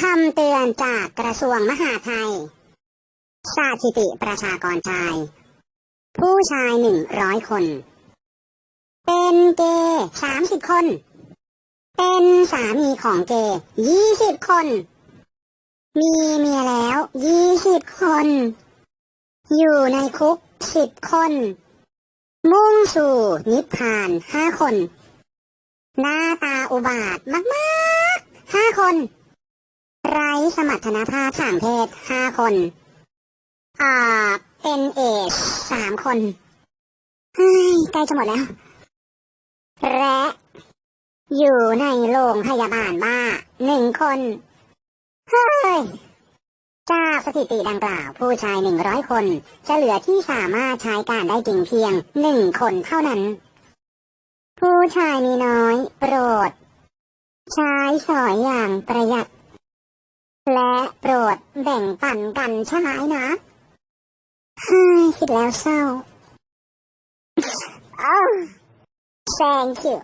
คำเตือนจากกระทรวงมหาดไทยสถิติประชากรชาย ผู้ชายหนึ่งร้อยคน เป็นเกย์สามสิบคน เป็นสามีของเกย์ยี่สิบคน มีเมียแล้วยี่สิบคน อยู่ในคุกสิบคน มุ่งสู่นิพพานห้าคน หน้าตาอุบาทมากๆห้าคน สมรรถนภาพทางเพศห้าคน อ่า เป็นเอชสามคนเฮ้ยใกล้จะหมดแล้ว และอยู่ในโรงพยาบาลบ้าหนึ่งคน เฮ้ย จากสถิติดังกล่าวผู้ชายหนึ่งร้อยคน จะเหลือที่สามารถใช้การได้จริงเพียงหนึ่งคนเท่านั้น ผู้ชายมีน้อย โปรด ใช้สอยอย่างประหยัด และโปรดแบ่งปันกันใช่ไหมนะเฮ้ยคิดแล้วเศร้าอ้าว thank you